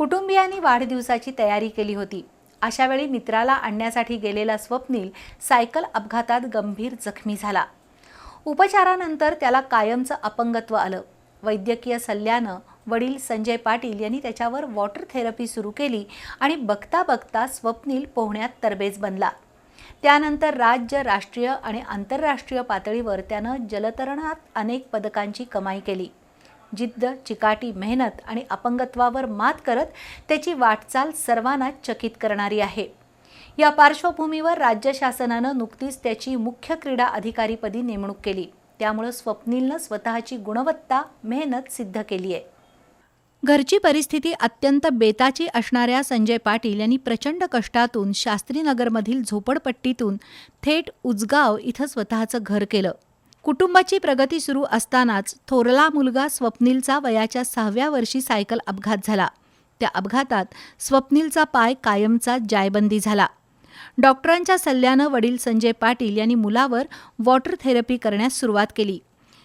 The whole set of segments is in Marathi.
कुटुंबियांनी वाढदिवसाची तयारी केली होती. अशावेळी मित्राला आणण्यासाठी गेलेला स्वप्नील सायकल अपघातात गंभीर जखमी झाला. उपचारानंतर त्याला कायमचं अपंगत्व आलं. वैद्यकीय सल्ल्यानं वडील संजय पाटील यांनी त्याच्यावर वॉटर थेरपी सुरू केली आणि बघता बघता स्वप्नील पोहण्यात तरबेज बनला. त्यानंतर राज्य राष्ट्रीय आणि आंतरराष्ट्रीय पातळीवर त्यानं जलतरणात अनेक पदकांची कमाई केली. जिद्द चिकाटी मेहनत आणि अपंगत्वावर मात करत त्याची वाटचाल सर्वांना चकित करणारी आहे. या पार्श्वभूमीवर राज्य शासनानं नुकतीच त्याची मुख्य क्रीडा अधिकारीपदी नेमणूक केली. त्यामुळं स्वप्नीलनं स्वतःची गुणवत्ता मेहनत सिद्ध केली आहे. घरची परिस्थिती अत्यंत बेताची असणाऱ्या संजय पाटील यांनी प्रचंड कष्टातून शास्त्रीनगरमधील झोपडपट्टीतून थेट उजगाव इथं स्वतःचं घर केलं. कुटुंबाची प्रगती सुरू असतानाच थोरला मुलगा स्वप्नीलचा वयाच्या सहाव्या वर्षी सायकल अपघात झाला. त्या अपघातात स्वप्नीलचा पाय कायमचा जायबंदी झाला. डॉक्टरांच्या सल्ल्यानं वडील संजय पाटील यांनी मुलावर वॉटर थेरपी करण्यास सुरुवात केली.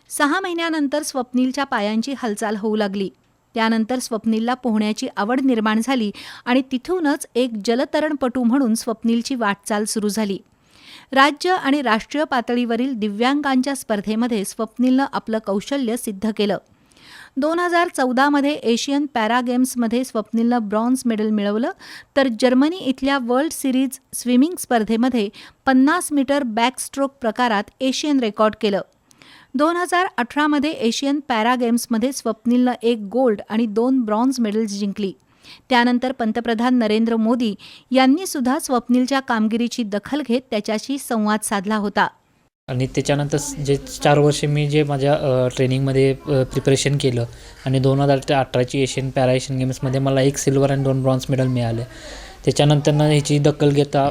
सहा महिन्यानंतर स्वप्नीलच्या पायांची हालचाल होऊ लागली. त्यानंतर स्वप्नीलला पोहण्याची आवड निर्माण झाली आणि तिथूनच एक जलतरणपटू म्हणून स्वप्नीलची वाटचाल सुरू झाली. राज्य आणि राष्ट्रीय पातळीवरील दिव्यांगांच्या स्पर्धेमध्ये स्वप्नीलनं आपलं कौशल्य सिद्ध केलं. दोन हजार चौदामध्ये एशियन पॅरा गेम्समध्ये स्वप्नीलनं ब्रॉन्झ मेडल मिळवलं तर जर्मनी इथल्या वर्ल्ड सिरीज स्विमिंग स्पर्धेमध्ये पन्नास मीटर बॅकस्ट्रोक प्रकारात एशियन रेकॉर्ड केलं. दोन हजार अठरामध्ये एशियन पॅरा गेम्समध्ये स्वप्नीलनं एक गोल्ड आणि दोन ब्रॉन्झ मेडल्स जिंकली. त्यानंतर पंतप्रधान नरेंद्र मोदी यांनी सुद्धा स्वप्नीलच्या कामगिरीची दखल घेत त्याच्याशी संवाद साधला होता. आणि त्याच्यानंतर जे चार वर्ष मी जे माझ्या ट्रेनिंगमध्ये प्रिपरेशन केलं आणि दोन हजार ते अठराची एशियन पॅरा एशियन गेम्समध्ये मला एक सिल्वर आणि दोन ब्रॉन्झ मेडल मिळाले. त्याच्यानंतरनं ह्याची दखल घेता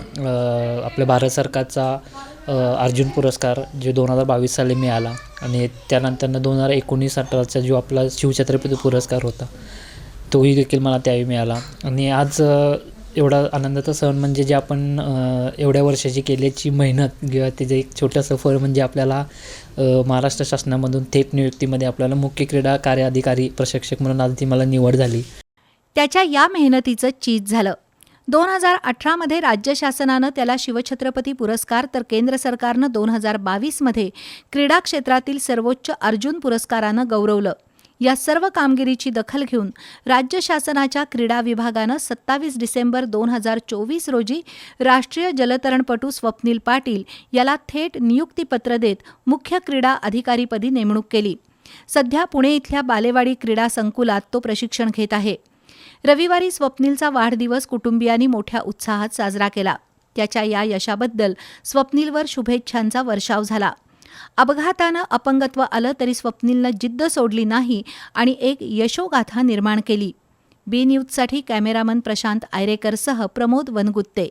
आपल्या भारत सरकारचा अर्जुन पुरस्कार जो दोन हजार बावीस साली मिळाला. आणि त्यानंतरनं दोन हजार एकोणीस अठराचा जो आपला शिवछत्रपती पुरस्कार होता. तोही देखील मला त्यावेळी मिळाला. आणि आज एवढा आनंदाचा सण म्हणजे जे आपण एवढ्या वर्षाची केल्याची मेहनत किंवा त्याचं एक छोटंसं फळ म्हणजे आपल्याला महाराष्ट्र शासनामधून थेट नियुक्तीमध्ये आपल्याला मुख्य क्रीडा कार्य अधिकारी प्रशिक्षक म्हणून आज ती मला निवड झाली. त्याच्या या मेहनतीचं चीज झालं. दोन हजार अठरामध्ये राज्य शासनानं त्याला शिवछत्रपती पुरस्कार तर केंद्र सरकारनं दोन हजार बावीसमध्ये क्रीडा क्षेत्रातील सर्वोच्च अर्जुन पुरस्कारानं गौरवलं. या सर्व कामगिरीची दखल घेऊन राज्य शासनाच्या क्रीडा विभागानं सत्तावीस डिसेंबर दोन हजार चोवीस रोजी राष्ट्रीय जलतरणपटू स्वप्नील पाटील याला थेट नियुक्तीपत्र देत मुख्य क्रीडा अधिकारीपदी नेमणूक केली. सध्या पुणे इथल्या बालेवाडी क्रीडा संकुलात तो प्रशिक्षण घेत आहे. रविवारी स्वप्नीलचा वाढदिवस कुटुंबियांनी मोठ्या उत्साहात साजरा केला. त्याच्या या यशाबद्दल स्वप्नीलवर शुभेच्छांचा वर्षाव झाला. अपघातानं अपंगत्व आलं तरी स्वप्नीलनं जिद्द सोडली नाही आणि एक यशोगाथा निर्माण केली. बी न्यूजसाठी कॅमेरामन प्रशांत आयरेकरसह प्रमोद वनगुत्ते.